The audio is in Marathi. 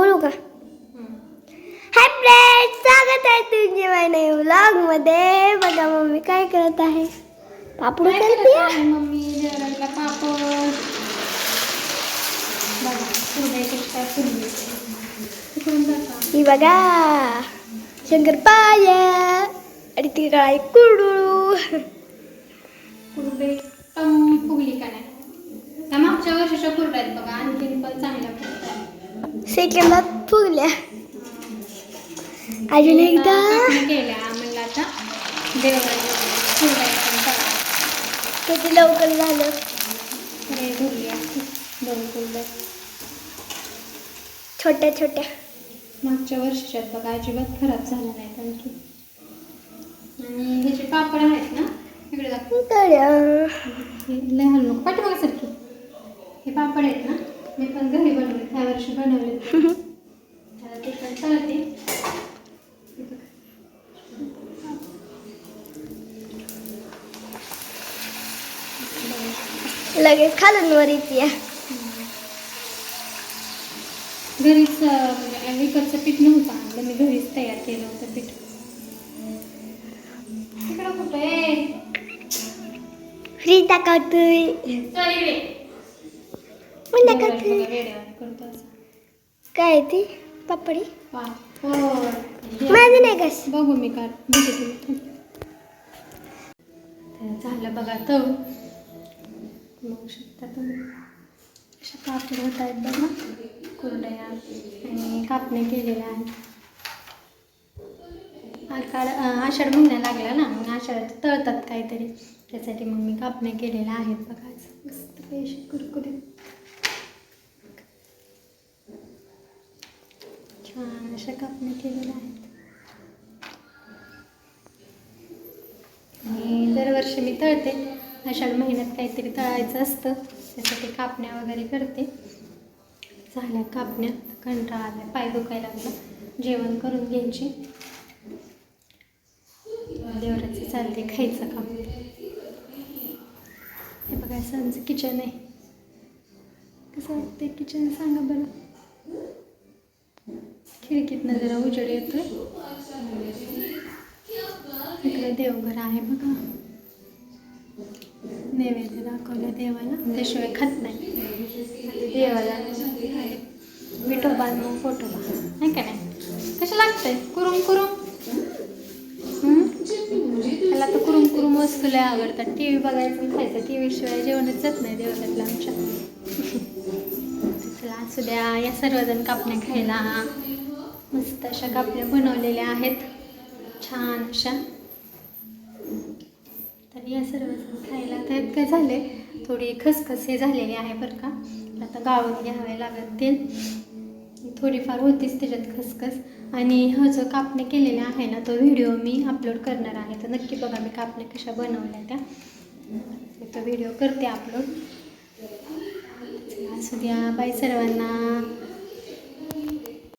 बोलू का? हाय फ्रेंड स्वागत आहे तुमचे माझ्या व्लॉगमध्ये. बघा मम्मी काय करत आहे? पापड करते. मम्मी? जेवणाला पापड. ही बघा शंकरपाळ्या आणि तिकडे आहे कुरडू कुरडई टम फुगली का नाही? मागच्या वर्षाच्या कुरड्या आहेत बघा आणखीन पण चांगल्या सेकंदात फुगल्या. अजून एकदा. म्हणलं आता किती लवकर झालं? छोट्या छोट्या. मागच्या वर्षाच्यात बघा अजिबात खराब झाल्या नाहीत आणखी. आणि हे जे पापड आहेत ना इकडे हलू नको पाठीमागे सारखी. हे पापड आहेत ना मी पण घरी बनवले ह्या वर्षी बनवले. ते पण बघा. लगेच खालून वर येते. घरीच म्हणजे विकतचं पीठ नव्हतं आणलं मी घरीच तयार केलं होतं पीठ. इकडं कुठं आहे? फ्री टाकावतोय. चल देवराज का. काय ती पापडी माझं नाही कस बघू मी तर झालं बघा तर बघू शकता तुम्ही अशा पापड होत आहेत बघा कुरडया आणि कापणे केलेल्या आहेत आषाढ आषाढ महिना लागला ना मग आषाढात तळतात काहीतरी त्यासाठी मग मी कापणे केलेल्या आहेत बघा. मस्त पैसे कुरकुरीत छान अशा कापण्या केलेल्या आहेत. आणि दरवर्षी मी तळते. आषाढ महिन्यात काहीतरी तळायचं असतं. त्यासाठी कापण्या वगैरे करते. झाल्या कापण्या. कंटाळा आला पाय दुखायला लागला. जेवण करून घ्यायची. देवराचं चालते खायचं काम. हे बघा असं किचन आहे. कसं वाटते किचन सांगा बरं. खिडकीतनं जरा उजेड येतोय. इकडे देवघर आहे बघा. नैवेद्य दाखवलं देवाला. त्याशिवाय खात नाही. देवाला विठोबा आणि मग फोटोबा नाही का नाही? कसं लागतंय? कुरुम कुरुम. मला त्याला तर कुरुम कुरुम वस्तू लय आवडतात. टी व्ही बघायचं खायचं. टी व्ही शिवाय जेवणच जात नाही देवघरातलं आमच्या. चला असू द्या. या सर्वजण कापण्या खायला. मस्त अशा कापण्या बनवलेल्या आहेत. छान अशा. तर या सर्व खायला तर काय झाले? थोडी खसखस हे झालेली आहे बरं का. आता गाळून घ्यावे लागत ते थोडीफार होतीच त्याच्यात खसखस. आणि हा जो कापणे केलेला आहे ना तो व्हिडिओ मी अपलोड करणार आहे. तर नक्की बघा मी कापणे कशा बनवल्या त्या. तो व्हिडिओ करते अपलोड असू द्या बाई सर्वांना